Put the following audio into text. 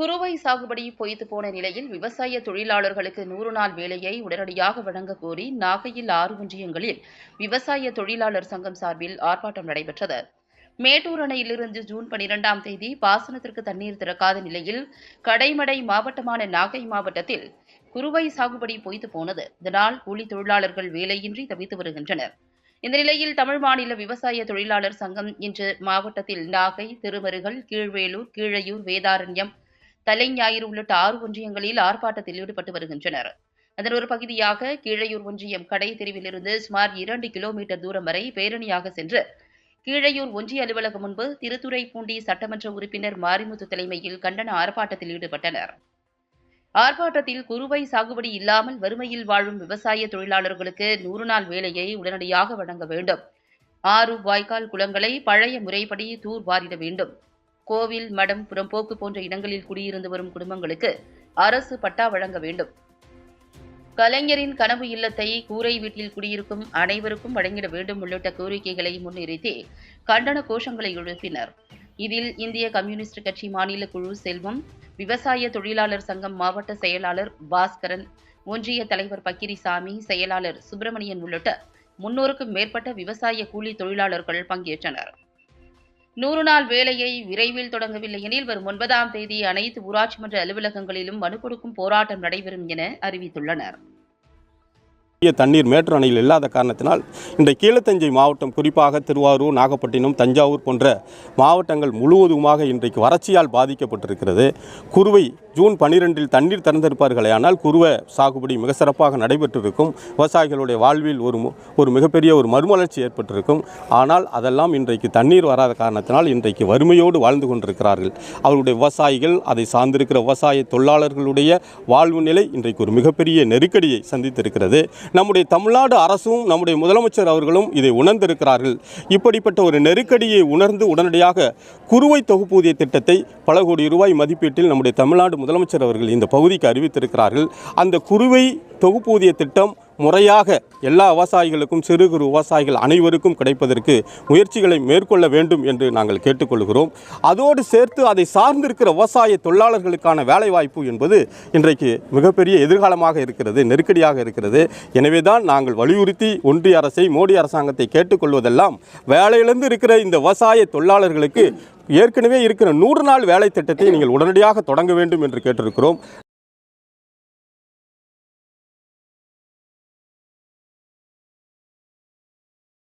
குறுவை சாகுபடி பொய்த்து போன நிலையில் விவசாய தொழிலாளர்களுக்கு நூறு நாள் வேலையை உடனடியாக வழங்க கோரி நாகையில் ஆறு ஒன்றியங்களில் விவசாய தொழிலாளர் சங்கம் சார்பில் ஆர்ப்பாட்டம் நடைபெற்றது. மேட்டூர் அணையிலிருந்து ஜூன் பனிரெண்டாம் தேதி பாசனத்திற்கு தண்ணீர் திறக்காத நிலையில் கடைமடை மாவட்டமான நாகை மாவட்டத்தில் குறுவை சாகுபடி பொய்த்து போனது. இதனால் கூலி தொழிலாளர்கள் வேலையின்றி தவித்து வருகின்றனர். இந்த நிலையில் தமிழ் மாநில விவசாய தொழிலாளர் சங்கம் இன்று மாவட்டத்தில் நாகை திருமருகல் கீழ்வேலூர் கீழையூர் வேதாரண்யம் தலைஞாயிறு உள்ளிட்ட ஆறு ஒன்றியங்களில் ஆர்ப்பாட்டத்தில் ஈடுபட்டு வருகின்றனர். அதன் ஒரு பகுதியாக கீழையூர் ஒன்றியம் கடை தெருவிலிருந்து சுமார் இரண்டு கிலோமீட்டர் தூரம் வரை பேரணியாக சென்று கீழையூர் ஒன்றிய அலுவலகம் முன்பு திருத்துறைப்பூண்டி சட்டமன்ற உறுப்பினர் மாரிமுத்து தலைமையில் கண்டன ஆர்ப்பாட்டத்தில் ஈடுபட்டனர். ஆர்ப்பாட்டத்தில் குறுவை சாகுபடி இல்லாமல் வறுமையில் வாழும் விவசாய தொழிலாளர்களுக்கு நூறு நாள் வேலையை உடனடியாக வழங்க வேண்டும். ஆறு வாய்க்கால் குளங்களை பழைய முறைப்படி தூர்வாரிட வேண்டும். கோவில் மடம் புறம்போக்கு போன்ற இடங்களில் குடியிருந்து வரும் குடும்பங்களுக்கு அரசு பட்டா வழங்க வேண்டும். கலைஞரின் கனவு இல்லத்தை கூரை வீட்டில் குடியிருக்கும் அனைவருக்கும் வழங்கிட வேண்டும் உள்ளிட்ட கோரிக்கைகளை முன்னிறுத்தி கண்டன கோஷங்களை எழுப்பினர். இதில் இந்திய கம்யூனிஸ்ட் கட்சி மாநில குழு செல்வம் விவசாய தொழிலாளர் சங்கம் மாவட்ட செயலாளர் பாஸ்கரன் ஒன்றிய தலைவர் பக்கிரிசாமி செயலாளர் சுப்பிரமணியன் உள்ளிட்ட முன்னூறுக்கும் மேற்பட்ட விவசாய கூலி தொழிலாளர்கள் பங்கேற்றனர். நூறு நாள் வேலையை விரைவில் தொடங்கவில்லை எனில் வரும் ஒன்பதாம் தேதி அனைத்து ஊராட்சி மன்ற அலுவலகங்களிலும் மனு கொடுக்கும் போராட்டம் நடைபெறும் என அறிவித்துள்ளனர். தண்ணீர் மேட்டூர் அணையில் இல்லாத காரணத்தினால் இந்த கீழத்தஞ்சை மாவட்டம் குறிப்பாக திருவாரூர் நாகப்பட்டினம் தஞ்சாவூர் போன்ற மாவட்டங்கள் முழுவதுமாக இன்றைக்கு வறட்சியால் பாதிக்கப்பட்டிருக்கிறது. குறுவை ஜூன் பன்னிரெண்டில் தண்ணீர் திறந்திருப்பார்களே ஆனால் குறுவை சாகுபடி மிக சிறப்பாக நடைபெற்றிருக்கும். விவசாயிகளுடைய வாழ்வில் ஒரு ஒரு மிகப்பெரிய ஒரு மறுமலர்ச்சி ஏற்பட்டிருக்கும். ஆனால் அதெல்லாம் இன்றைக்கு தண்ணீர் வராத காரணத்தினால் இன்றைக்கு வறுமையோடு வாழ்ந்து கொண்டிருக்கிறார்கள். அவருடைய விவசாயிகள் அதை சார்ந்திருக்கிற விவசாய தொழிலாளர்களுடைய வாழ்வு நிலை இன்றைக்கு ஒரு மிகப்பெரிய நெருக்கடியை சந்தித்திருக்கிறது. நம்முடைய தமிழ்நாடு அரசும் நம்முடைய முதலமைச்சர் அவர்களும் இதை உணர்ந்திருக்கிறார்கள். இப்படிப்பட்ட ஒரு நெருக்கடியை உணர்ந்து உடனடியாக குறுவை தொகுப்பூதிய திட்டத்தை பல கோடி ரூபாய் மதிப்பீட்டில் நம்முடைய தமிழ்நாடு முதலமைச்சர் அவர்கள் இந்த பகுதிக்கு அறிவித்திருக்கிறார்கள். அந்த குறுவை தொகுப்பூதிய திட்டம் முறையாக எல்லா விவசாயிகளுக்கும் சிறு குறு விவசாயிகள் அனைவருக்கும் கிடைப்பதற்கு முயற்சிகளை மேற்கொள்ள வேண்டும் என்று நாங்கள் கேட்டுக்கொள்கிறோம். அதோடு சேர்த்து அதை சார்ந்திருக்கிற விவசாய தொழிலாளர்களுக்கான வேலைவாய்ப்பு என்பது இன்றைக்கு மிகப்பெரிய எதிர்காலமாக இருக்கிறது நெருக்கடியாக இருக்கிறது. எனவே தான் நாங்கள் வலியுறுத்தி ஒன்றிய அரசை மோடி அரசாங்கத்தை கேட்டுக்கொள்வதெல்லாம் வேலையிலிருந்து இருக்கிற இந்த விவசாய தொழிலாளர்களுக்கு ஏற்கனவே இருக்கிற நூறு நாள் வேலை திட்டத்தை நீங்கள் உடனடியாக தொடங்க வேண்டும் என்று கேட்டிருக்கிறோம்.